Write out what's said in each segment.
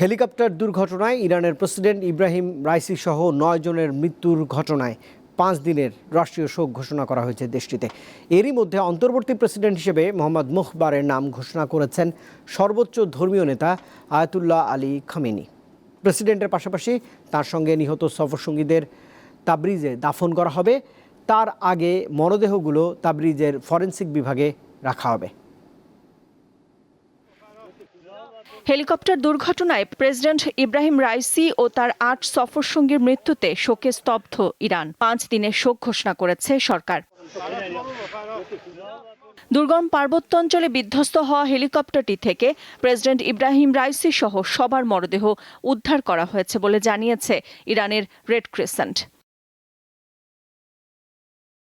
Helicopter দুর্ঘটনায় ইরানের president Ebrahim Raisi সহ নয় জনের মৃত্যুর ঘটনায় পাঁচ দিনের রাষ্ট্রীয় শোক ঘোষণা করা হয়েছে দেশটিতে। এরই মধ্যে অন্তর্বর্তী প্রেসিডেন্ট হিসেবে মোহাম্মদ মুখবারের নাম ঘোষণা করেছেন সর্বোচ্চ ধর্মীয় নেতা আয়াতুল্লাহ আলী খামেনি। প্রেসিডেন্টের পাশাপাশি তার সঙ্গে নিহত সফরসঙ্গীদের তাবরিজে দাফন করা হবে। তার আগে মরদেহগুলো তাবরিজের ফরেনসিক বিভাগে রাখা হবে। হেলিকপ্টার দুর্ঘটনায় প্রেসিডেন্ট ইব্রাহিম রাইসি ও তার আট সফরসঙ্গীর মৃত্যুতে শোকে স্তব্ধ ইরান। পাঁচ দিনের শোক ঘোষণা করেছে সরকার। দুর্গম পার্বত্য অঞ্চলে বিধ্বস্ত হওয়া হেলিকপ্টারটি থেকে প্রেসিডেন্ট ইব্রাহিম রাইসি সহ সবার মরদেহ উদ্ধার করা হয়েছে বলে জানিয়েছে ইরানের রেড ক্রিসেন্ট।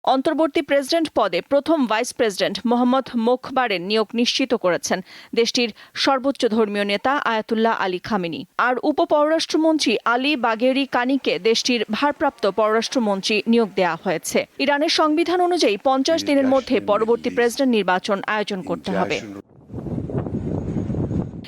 অন্তর্বর্তী প্রেসিডেন্ট পদে প্রথম ভাইস প্রেসিডেন্ট মোহাম্মদ মোখবারের নিয়োগ নিশ্চিত করেছেন। দেশটির সর্বোচ্চ ধর্মীয় নেতা আয়াতুল্লাহ আলী খামিনি। আর উপপররাষ্ট্রমন্ত্রী আলী বাগেরি কানিকে দেশটির ভারপ্রাপ্ত পররাষ্ট্রমন্ত্রী নিয়োগ দেওয়া হয়েছে। ইরানের সংবিধান অনুযায়ী পঞ্চাশ দিনের মধ্যে পরবর্তী প্রেসিডেন্ট নির্বাচন আয়োজন করতে হবে।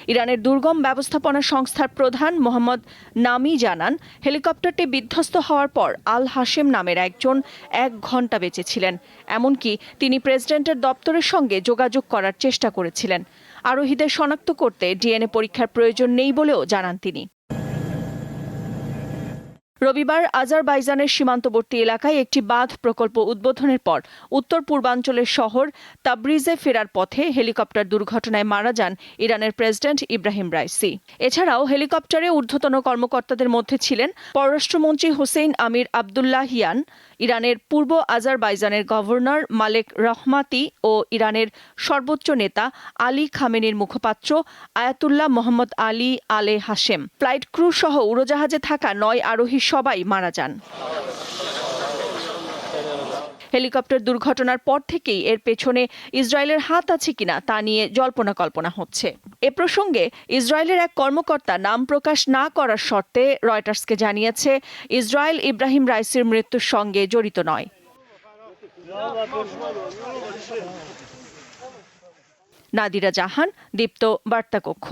ইরানের দুর্গম ব্যবস্থাপনা সংস্থার প্রধান মোহাম্মদ নামি জানান, হেলিকপ্টারটি বিধ্বস্ত হওয়ার পর আল হাশেম নামের একজন এক ঘণ্টা বেঁচেছিলেন এমনকি তিনি প্রেসিডেন্টের দপ্তরের সঙ্গে যোগাযোগ করার চেষ্টা করেছিলেন। আরোহীদের শনাক্ত করতে ডিএনএ পরীক্ষার প্রয়োজন নেই বলেও জানান তিনি। রবিবার আজারবাইজানের সীমান্তবর্তী এলাকায় একটি বাঁধ প্রকল্প উদ্বোধনের পর উত্তর পূর্বাঞ্চলের শহর তাবরিজে ফেরার পথে হেলিকপ্টার দুর্ঘটনায় মারা যান ইরানের প্রেসিডেন্ট ইব্রাহিম রাইসি। এছাড়াও হেলিকপ্টারে ঊর্ধ্বতন কর্মকর্তাদের মধ্যে ছিলেন পররাষ্ট্রমন্ত্রী হুসেইন আমির আবদুল্লাহিয়ান ইরানের পূর্ব আজারবাইজানের গভর্নর মালেক রহমাতি ও ইরানের সর্বোচ্চ নেতা আলী খামেনির মুখপাত্র আয়াতুল্লাহ মোহাম্মদ আলী আলে হাশেম। ফ্লাইট ক্রু সহ উড়োজাহাজে থাকা নয় আরোহী সবাই মারা যান। হেলিকপ্টার দুর্ঘটনার পর থেকেই এর পেছনে ইসরায়েলের হাত আছে কিনা তা নিয়ে জল্পনা কল্পনা হচ্ছে। এ প্রসঙ্গে ইসরায়েলের এক কর্মকর্তা নাম প্রকাশ না করার শর্তে রয়টার্সকে জানিয়েছে, ইসরায়েল ইব্রাহিম রাইসির মৃত্যুর সঙ্গে জড়িত নয়। নাদিরা জাহান, দীপ্ত বার্তা কক্ষ